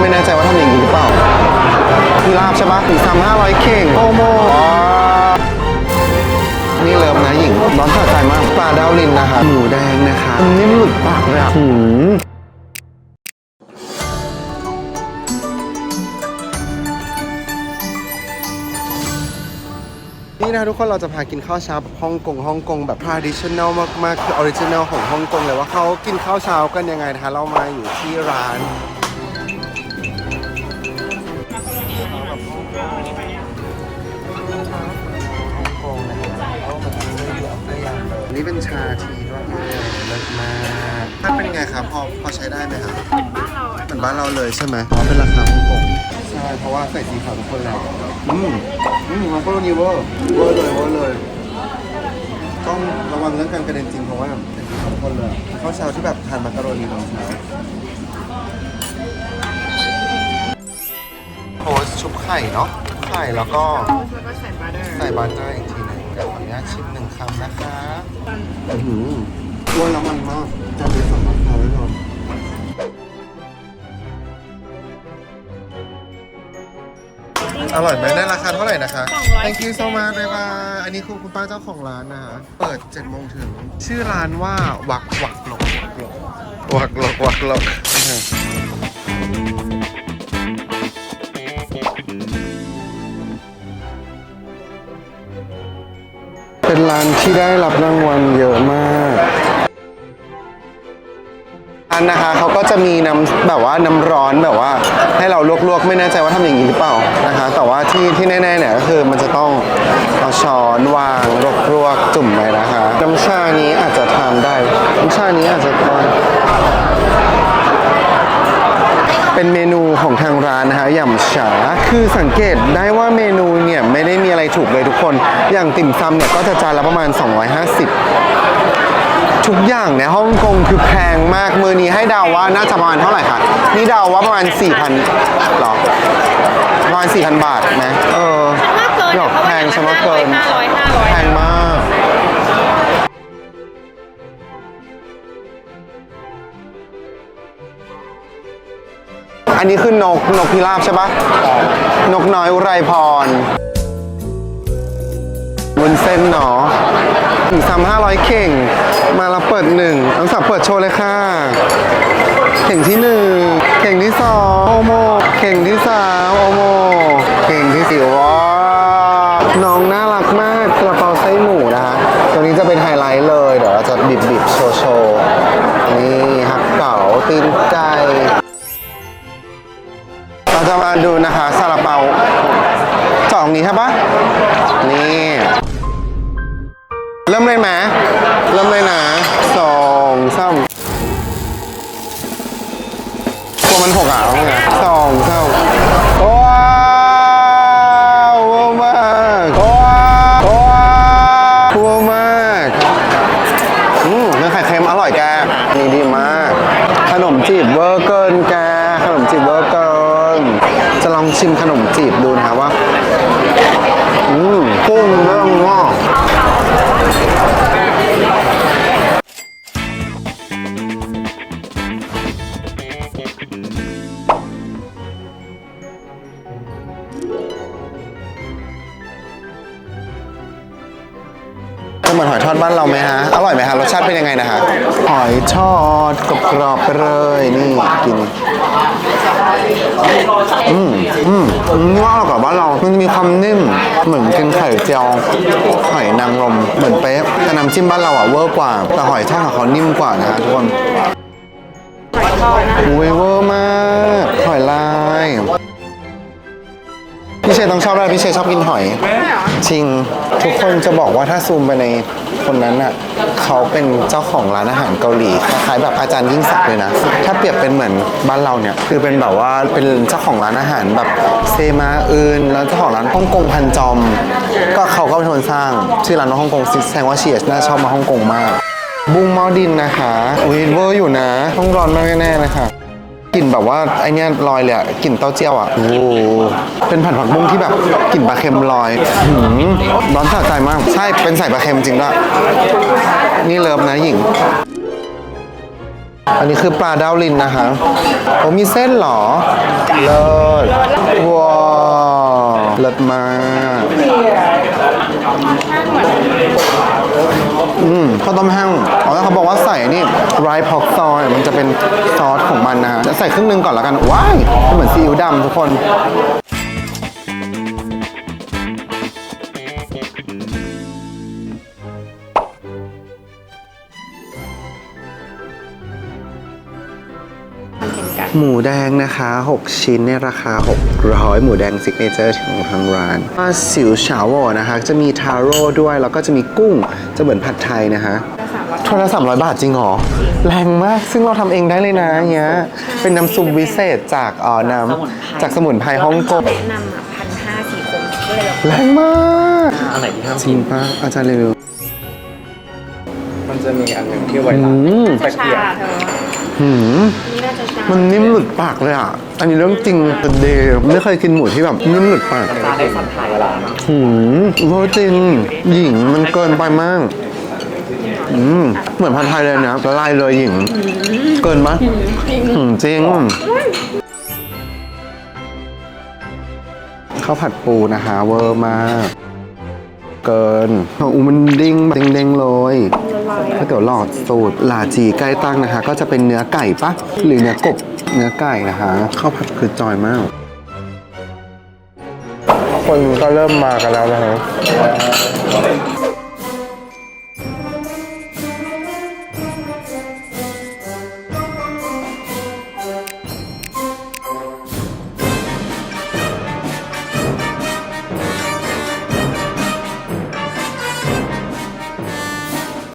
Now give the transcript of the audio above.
ไม่แน่ใจว่าทำอย่างนี้หรือเปล่าพี่ลาบใช่ปะถึงซ้ำห้าร้อยเข่งโอโมนี่เลิฟนะหญิงร้อนสะใจมากปลาดาวลินนะคะหมูแดงนะคะนิ่มหลุดปากเลยอะหืมนี่นะทุกคนเราจะพากินข้าวเช้าแบบฮ่องกงฮ่องกงแบบ traditional มากๆ คือ original ของฮ่องกงเลยว่าเขากินข้าวเช้ากันยังไงนะคะเรามาอยู่ที่ร้าน นี่เป็นชาทีด้วยเลิศมากถ้าเป็นไงครับพอพอใช้ได้ไหมครับเหมือนบ้านเราเลยใช่ไหมเพราะเป็นราคาฮ่องกงใช่เพราะว่าใส่สีขาวทุกคนแล้วอืมอืมมาโคโรนีเวอร์เวอร์เลยเวอร์เลยต้องระวังเรื่องการกระเด็นจริงเพราะว่าใส่สีขาวทุกคนเลยข้าวเช้าที่แบบทานมาการโรนีตอนเช้าโพสต์ชุบไข่เนาะไข่แล้วก็แล้วก็ใส่บัตเตอร์ใส่บัตเตอร์ ขออนุญาตชิมหนึ่งคำนะคะแต่หืมอ้วนแล้วมันมากจะเป็นสำหรับเขาแน่นอนอร่อยไหมได้ราคาเท่าไหร่นะคะ Thank you so much บ๊ายบายอันนี้คือคุณป้าเจ้าของร้านนะคะ เปิด7โมงถึง ชื่อร้านว่าวักวักหลกวักหลกวักหลกวักหลก เป็นร้านที่ได้รับรางวัลเยอะมากร้านนะคะเขาก็จะมีน้ำแบบว่าน้ำร้อนแบบว่า ให้เราลวกๆ ไม่แน่ใจว่าทำอย่างนี้หรือเปล่านะคะ แต่ว่าที่ที่แน่ๆเนี่ยก็คือมันจะต้องเอาช้อนวางลวกๆจุ่มไปนะคะ น้ำชานี้อาจจะทานได้ น้ำชานี้อาจจะทาน เป็นเมนูของทางร้านนะคะหย่ำฉาคือสังเกตได้ว่าเมนูเนี่ยไม่ได้มีอะไรถูกเลยทุกคน อย่างติ่มซำเนี่ยก็จะจานละประมาณ 250 ทุกอย่างในฮ่องกงคือแพงมากมือนี้ให้เดาว่าน่าจะประมาณเท่าไหร่คะนี่เดาว่าประมาณ 4,000หรอประมาณ4,000 บาทไหมเออถ้าเกินหยอกแพงใช่ไหมเกินห้าร้อยห้าร้อยแพงมาก อันนี้คือนกนกพิราบใช่ปะนกน้อยอุไรพรวุ้นเส้นเนาะถึงซ้ำห้าร้อยเข่ง มาแล้วเปิดหนึ่งน้องสับเปิดโชว์เลยค่ะ เข่งที่หนึ่ง เข่งที่สองโอโม เข่งที่สามโอโม เข่งที่สี่ว้าน้องน่ารักมากกระเป๋าไส้หมูนะคะตรงนี้จะเป็นไฮไลท์เลย เดี๋ยวเราจะบิบบิบโชว์โชว์นี่ฮักเก๋าตีนไก่ จะมาดูนะคะซาลาเปาจองนี้ใช่ปะนี่ เริ่มเลยไหมเริ่มเลยนะสองสามตัวมันหกอะเอาไงสองสามว้าวว้าวมากว้าวว้าวว้าวมากอืมเนื้อไข่เค็มอร่อยแกนี่ดีมาก ขนมจีบเวอร์เกินแก ขนมจีบเวอร์เกิน จะลองชิ มขนมจีบดูนะคะว่า อืมกุ้งเรื่องงอกจะเหมือนหอยทอดบ้านเราไหมฮะ อร่อยไหมฮะ รสชาติเป็นยังไงนะฮะหอยทอดกรอบๆไปเลย นี่กิน อืมอืมนี่ว่าอร่อยกว่าบ้านเรา มันมีความนิ่ม เหมือนกินไข่เจียวหอยนางรมเหมือนเป๊ะแต่น้ำจิ้มบ้านเราอะเวอร์กว่า แต่หอยทอดของเขานิ่มกว่านะฮะทุกคนอุ้ยเวอร์มาก หอยลายพี่เชยต้องชอบแล้วพี่เชยชอบกินหอย จริง ทุกคนจะบอกว่าถ้าซูมไปในคนนั้นน่ะเขาเป็นเจ้าของร้านอาหารเกาหลีคล้ายๆแบบอาจารย์ยิ่งศักดิ์เลยนะ ถ้าเปรียบเป็นเหมือนบ้านเราเนี่ย คือเป็นแบบว่าเป็นเจ้าของร้านอาหารแบบเซมาอื่นแล้วเจ้าของร้านฮ่องกงพันจอม ก็เขาก็เป็นคนสร้าง ชื่อร้านว่าฮ่องกงซิสแสดงว่าเชียร์น่าชอบมาฮ่องกงมาก บุ้งหม้อดินนะคะอุ้ยเวอร์อยู่นะ ต้องร้อนมากแน่ๆเลยค่ะก ลิ่นแบบว่าไอเนี้ยลอยเลยอะกลิ่นเต้าเจี้ยวอะโอ้โหเป็นผัดผักบุ้งที่แบบกลิ่นปลาเค็มลอยหืมร้อนสะใจมาก ใช่เป็นใส่ปลาเค็มจริงด้วยนี่เลิฟนะหญิงอันนี้คือปลาดาวลินนะคะโอ้มีเส้นเหรอ เลิศว้าวเลิศมาก อืมข้าวต้มแห้งอ๋อแล้วเขาบอกว่าใส่นี่ไรพอกซอยมันจะเป็นซอสของมันนะฮะจะใส่ครึ่งหนึงก่อนแล้วกันว้ายเหมือนซีอิ๊วดำทุกคน หมูแดงนะคะ 6 ชิ้นในราคา 600 หมูแดงซิกเนเจอร์ของทางร้านปลาสิวฉาวโวนะคะ จะมีทาโร่ด้วย แล้วก็จะมีกุ้งจะเหมือนผัดไทยนะคะถ้วยละ300 บาทจริงเหรอ แรงมากซึ่งเราทำเองได้เลยนะเงี้ย เป็นน้ำซุปวิเศษจากเอ่อน้ำจากสมุนไพรฮ่องกงแนะนำอะพันห้าสี่คนก็เลยเราแรงมากอันไหนที่ห้ามจริงปะอาจารย์รีวิวมันจะมีอันหนึ่งที่ไว้อืล้างมตะเกียบเธอ หืมนี่น่าจะชามันนิ่มหลุดปากเลยอะ อันนี้เรื่องจริงเดย์ไม่เคยกินหมูที่แบบนิ่มหลุดปากตาได้สัมผัสเวลาหืมโรจริงหญิงมันเกินไปมากอืมเหมือนผัดไทยเลยนะละลายเลยหญิง เกินปะหืมจริงข้าวผัดปูนะคะเวอร์มาก เกินอูมันดิ้งแบบเด้งๆเลย ก๋วยเตี๋ยวหลอดสูตรหลาจีใกล้ตั้งนะคะ ก็จะเป็นเนื้อไก่ปะหรือเนื้อกบเนื้อไก่นะคะข้าวผัดคือจอยมาก คนก็เริ่มมากันแล้วนะฮะ